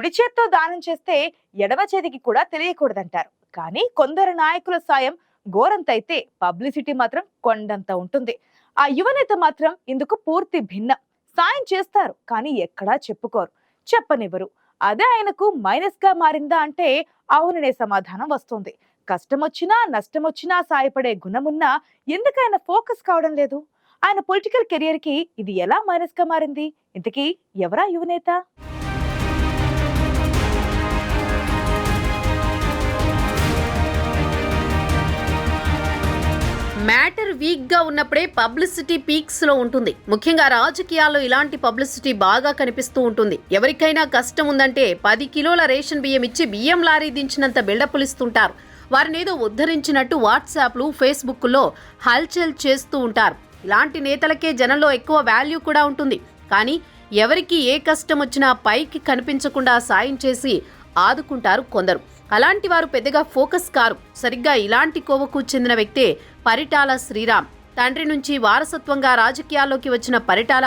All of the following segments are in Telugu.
కుడి చేత్తో దానం చేస్తే ఎడవ చేతికి కూడా తెలియకూడదంటారు. కానీ కొందరు నాయకుల సాయం ఘోరంతైతే పబ్లిసిటీ మాత్రం కొండంత ఉంటుంది. ఆ యువనేత మాత్రం ఇందుకు పూర్తి భిన్నం. సాయం చేస్తారు కానీ ఎక్కడా చెప్పుకోరు. చెప్పనివ్వరు. అదే ఆయనకు మైనస్గా మారిందా అంటే అవుననే సమాధానం వస్తుంది. కష్టం వచ్చినా నష్టం వచ్చినా సాయపడే గుణమున్నా ఎందుకు ఆయన ఫోకస్ కావడం లేదు? ఆయన పొలిటికల్ కెరియర్కి ఇది ఎలా మైనస్గా మారింది? ఇంతకీ ఎవరా యువనేత? మ్యాటర్ వీక్గా ఉన్నప్పుడే పబ్లిసిటీ పీక్స్లో ఉంటుంది. ముఖ్యంగా రాజకీయాల్లో ఇలాంటి పబ్లిసిటీ బాగా కనిపిస్తూ ఉంటుంది. ఎవరికైనా కష్టం ఉందంటే పది కిలోల రేషన్ బియ్యం ఇచ్చి బియ్యం లారీ దించినంత బిల్డప్లు ఇస్తుంటారు. వారిని ఏదో ఉద్ధరించినట్టు వాట్సాప్లు ఫేస్బుక్లో హల్చల్ చేస్తూ ఉంటారు. ఇలాంటి నేతలకే జనంలో ఎక్కువ వాల్యూ కూడా ఉంటుంది. కానీ ఎవరికి ఏ కష్టం వచ్చినా పైకి కనిపించకుండా సాయం చేసి ఆదుకుంటారు కొందరు. అలాంటి వారు పెద్దగా ఫోకస్ కారు. సరిగ్గా ఇలాంటి కోవకు చెందిన వ్యక్తే పరిటాల శ్రీరామ్. తండ్రి నుంచి వారసత్వంగా రాజకీయాల్లోకి వచ్చిన పరిటాల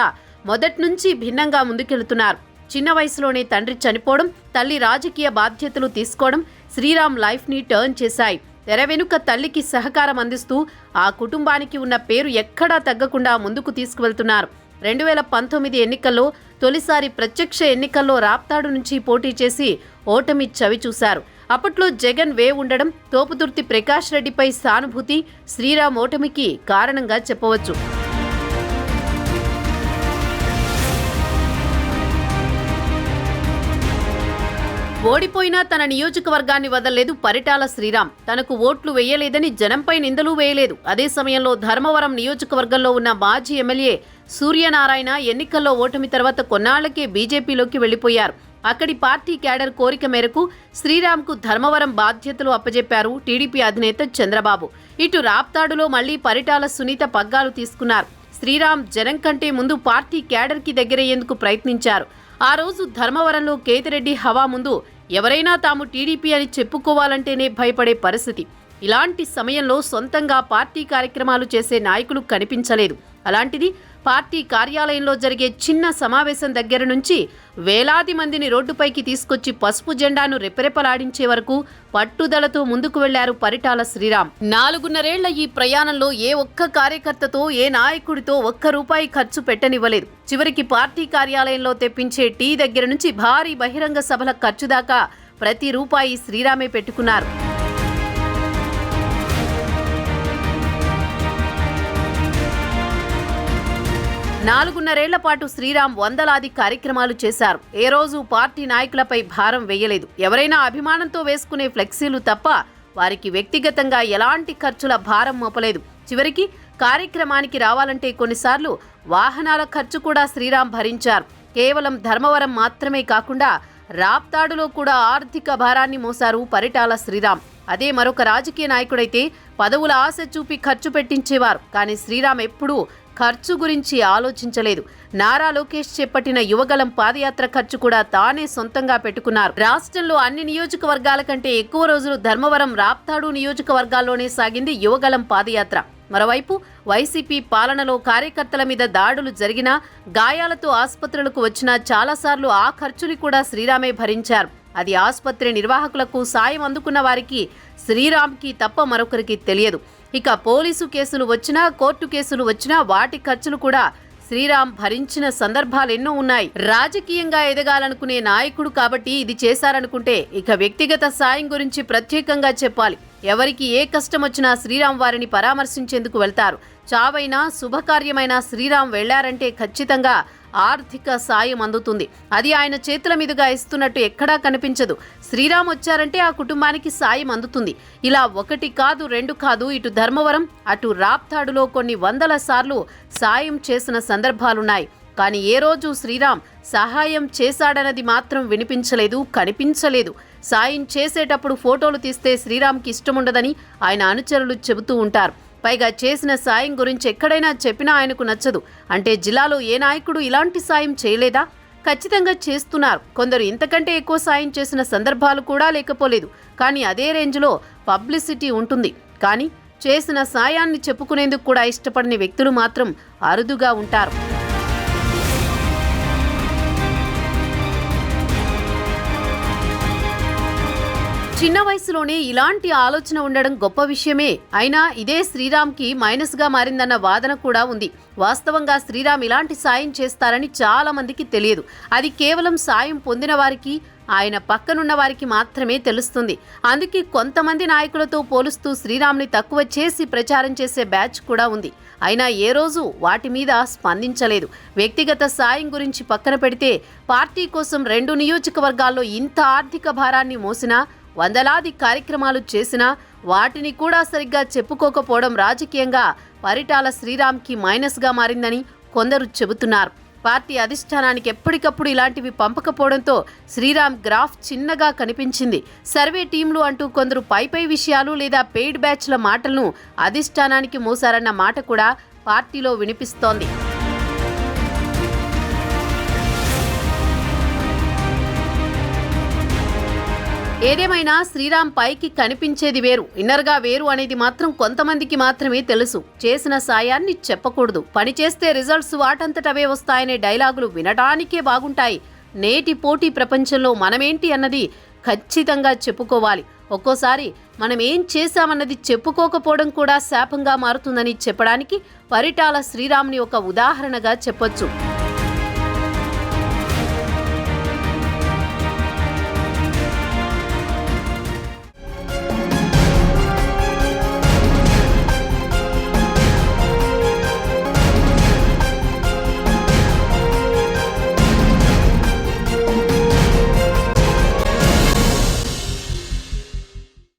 మొదటి నుంచి భిన్నంగా ముందుకెళ్తున్నారు. చిన్న వయసులోనే తండ్రి చనిపోవడం తల్లి రాజకీయ బాధ్యతలు తీసుకోవడం శ్రీరామ్ లైఫ్ని టర్న్ చేశాయి. తెర వెనుక తల్లికి సహకారం అందిస్తూ ఆ కుటుంబానికి ఉన్న పేరు ఎక్కడా తగ్గకుండా ముందుకు తీసుకువెళ్తున్నారు. రెండు వేల పంతొమ్మిది ఎన్నికల్లో తొలిసారి ప్రత్యక్ష ఎన్నికల్లో రాప్తాడు నుంచి పోటీ చేసి ఓటమి చవి చూశారు అప్పట్లో జగన్ వే ఉండడం తోపుదుర్తి ప్రకాష్ రెడ్డిపై సానుభూతి శ్రీరామ్ ఓటమికి కారణంగా చెప్పవచ్చు. ఓడిపోయినా తన నియోజకవర్గాన్ని వదలలేదు పరిటాల శ్రీరామ్. తనకు ఓట్లు వేయలేదని జనంపై నిందలు వేయలేదు. అదే సమయంలో ధర్మవరం నియోజకవర్గంలో ఉన్న మాజీ ఎమ్మెల్యే సూర్యనారాయణ ఎన్నికల్లో ఓటమి తర్వాత కొన్నాళ్ళకే బీజేపీలోకి వెళ్ళిపోయారు అక్కడి పార్టీ క్యాడర్ కోరిక మేరకు శ్రీరామ్కు ధర్మవరం బాధ్యతలు అప్పజెప్పారు టీడీపీ అధినేత చంద్రబాబు. ఇటు రాప్తాడులో మళ్ళీ పరిటాల సునీత పగ్గాలు తీసుకున్నారు. శ్రీరామ్ జనం కంటే ముందు పార్టీ క్యాడర్కి దగ్గరయ్యేందుకు ప్రయత్నించారు. ఆ రోజు ధర్మవరంలో కేతిరెడ్డి హవా ముందు ఎవరైనా తాము టీడీపీ అని చెప్పుకోవాలంటేనే భయపడే పరిస్థితి. ఇలాంటి సమయంలో సొంతంగా పార్టీ కార్యక్రమాలు చేసే నాయకులు కనిపించలేదు. అలాంటిది పార్టీ కార్యాలయంలో జరిగే చిన్న సమావేశం దగ్గర నుంచి వేలాది మందిని రోడ్డుపైకి తీసుకొచ్చి పసుపు జెండాను రెపరెపలాడించే వరకు పట్టుదలతో ముందుకు వెళ్ళారు పరిటాల శ్రీరామ్. నాలుగున్నరేళ్ళ ఈ ప్రయాణంలో ఏ ఒక్క కార్యకర్తతో ఏ నాయకుడితో ఒక్క రూపాయి ఖర్చు పెట్టనివ్వలేదు. చివరికి పార్టీ కార్యాలయంలో తెప్పించే టీ దగ్గర నుంచి భారీ బహిరంగ సభల ఖర్చు దాకా ప్రతి రూపాయి శ్రీరామే పెట్టుకున్నారు. నాలుగున్నరేళ్ళ పాటు శ్రీరామ్ వందలాది కార్యక్రమాలు చేశారు. ఏ రోజు పార్టీ నాయకులపై భారం వేయలేదు. ఎవరైనా అభిమానంతో వేసుకునే ఫ్లెక్సీలు తప్ప వారికి వ్యక్తిగతంగా ఎలాంటి ఖర్చుల భారం మోపలేదు. చివరికి కార్యక్రమానికి రావాలంటే కొన్నిసార్లు వాహనాల ఖర్చు కూడా శ్రీరామ్ భరించారు. కేవలం ధర్మవరం మాత్రమే కాకుండా రాప్తాడులో కూడా ఆర్థిక భారాన్ని మోసారు పరిటాల శ్రీరామ్. అదే మరొక రాజకీయ నాయకుడైతే పదవుల ఆశ చూపి ఖర్చు పెట్టించేవారు. కానీ శ్రీరామ్ ఎప్పుడూ ఖర్చు గురించి ఆలోచించలేదు. నారా లోకేష్ చేపట్టిన యువగలం పాదయాత్ర ఖర్చు కూడా తానే సొంతంగా పెట్టుకున్నారు. రాష్ట్రంలో అన్ని నియోజకవర్గాల కంటే ఎక్కువ రోజులు ధర్మవరం రాప్తాడు నియోజకవర్గాల్లోనే సాగింది యువగలం పాదయాత్ర. మరోవైపు వైసీపీ పాలనలో కార్యకర్తల మీద దాడులు జరిగినా గాయాలతో ఆసుపత్రులకు వచ్చినా చాలాసార్లు ఆ ఖర్చుని కూడా శ్రీరామే భరించారు. అది ఆసుపత్రి నిర్వాహకులకు సాయం అందుకున్న వారికి శ్రీరామ్కి తప్ప మరొకరికి తెలియదు. ఇక పోలీసు కేసులు వచ్చినా కోర్టు కేసులు వచ్చినా వాటి ఖర్చులు కూడా శ్రీరామ్ భరించిన సందర్భాలెన్నో ఉన్నాయి. రాజకీయంగా ఎదగాలనుకునే నాయకుడు కాబట్టి ఇది చేశారనుకుంటే ఇక వ్యక్తిగత సాయం గురించి ప్రత్యేకంగా చెప్పాలి. ఎవరికి ఏ కష్టం వచ్చినా శ్రీరామ్ వారిని పరామర్శించేందుకు వెళ్తారు. చావైనా శుభకార్యమైన శ్రీరామ్ వెళ్ళారంటే ఖచ్చితంగా ఆర్థిక సాయం అందుతుంది. అది ఆయన చేతుల మీదుగా ఇస్తున్నట్టు ఎక్కడా కనిపించదు. శ్రీరామ్ వచ్చారంటే ఆ కుటుంబానికి సాయం అందుతుంది. ఇలా ఒకటి కాదు రెండు కాదు ఇటు ధర్మవరం అటు రాప్తాడులో కొన్ని వందల సార్లు సాయం చేసిన సందర్భాలున్నాయి. కానీ ఏ రోజు శ్రీరామ్ సహాయం చేశాడన్నది మాత్రం వినిపించలేదు కనిపించలేదు. సాయం చేసేటప్పుడు ఫోటోలు తీస్తే శ్రీరామ్కి ఇష్టముండదని ఆయన అనుచరులు చెబుతూ ఉంటారు. పైగా చేసిన సాయం గురించి ఎక్కడైనా చెప్పినా ఆయనకు నచ్చదు. అంటే జిల్లాలో ఏ నాయకుడు ఇలాంటి సాయం చేయలేదా? ఖచ్చితంగా చేస్తున్నారు. కొందరు ఇంతకంటే ఎక్కువ సాయం చేసిన సందర్భాలు కూడా లేకపోలేదు. కానీ అదే రేంజ్లో పబ్లిసిటీ ఉంటుంది. కానీ చేసిన సాయాన్ని చెప్పుకునేందుకు కూడా ఇష్టపడని వ్యక్తులు మాత్రం అరుదుగా ఉంటారు. చిన్న వయసులోనే ఇలాంటి ఆలోచన ఉండడం గొప్ప విషయమే. అయినా ఇదే శ్రీరామ్కి మైనస్గా మారిందన్న వాదన కూడా ఉంది. వాస్తవంగా శ్రీరామ్ ఇలాంటి సాయం చేస్తారని చాలా మందికి తెలియదు. అది కేవలం సాయం పొందిన వారికి ఆయన పక్కనున్న వారికి మాత్రమే తెలుస్తుంది. అందుకే కొంతమంది నాయకులతో పోలుస్తూ శ్రీరామ్ని తక్కువ చేసి ప్రచారం చేసే బ్యాచ్ కూడా ఉంది. అయినా ఏ రోజు వాటి మీద స్పందించలేదు. వ్యక్తిగత సాయం గురించి పక్కన పెడితే పార్టీ కోసం రెండు నియోజకవర్గాల్లో ఇంత ఆర్థిక భారాన్ని మోసినా వందలాది కార్యక్రమాలు చేసినా వాటిని కూడా సరిగ్గా చెప్పుకోకపోవడం రాజకీయంగా పరిటాల శ్రీరామ్కి మైనస్గా మారిందని కొందరు చెబుతున్నారు. పార్టీ అధిష్టానానికి ఎప్పటికప్పుడు ఇలాంటివి పంపకపోవడంతో శ్రీరామ్ గ్రాఫ్ చిన్నగా కనిపించింది. సర్వే టీంలు అంటూ కొందరు పై పై విషయాలు లేదా పెయిడ్ బ్యాచ్ల మాటలను అధిష్టానానికి మోసారన్న మాట కూడా పార్టీలో వినిపిస్తోంది. ఏదేమైనా శ్రీరామ్ పైకి కనిపించేది వేరు. ఇన్నర్గా వేరు అనేది మాత్రం కొంతమందికి మాత్రమే తెలుసు. చేసిన సాయాన్ని చెప్పకూడదు. పనిచేస్తే రిజల్ట్స్ వాటంతటవే వస్తాయనే డైలాగులు వినడానికే బాగుంటాయి. నేటి పోటీ ప్రపంచంలో మనమేంటి అన్నది ఖచ్చితంగా చెప్పుకోవాలి. ఒక్కోసారి మనం ఏం చేశామన్నది చెప్పుకోకపోవడం కూడా శాపంగా మారుతుందని చెప్పడానికి పరిటాల శ్రీరామ్ని ఒక ఉదాహరణగా చెప్పొచ్చు.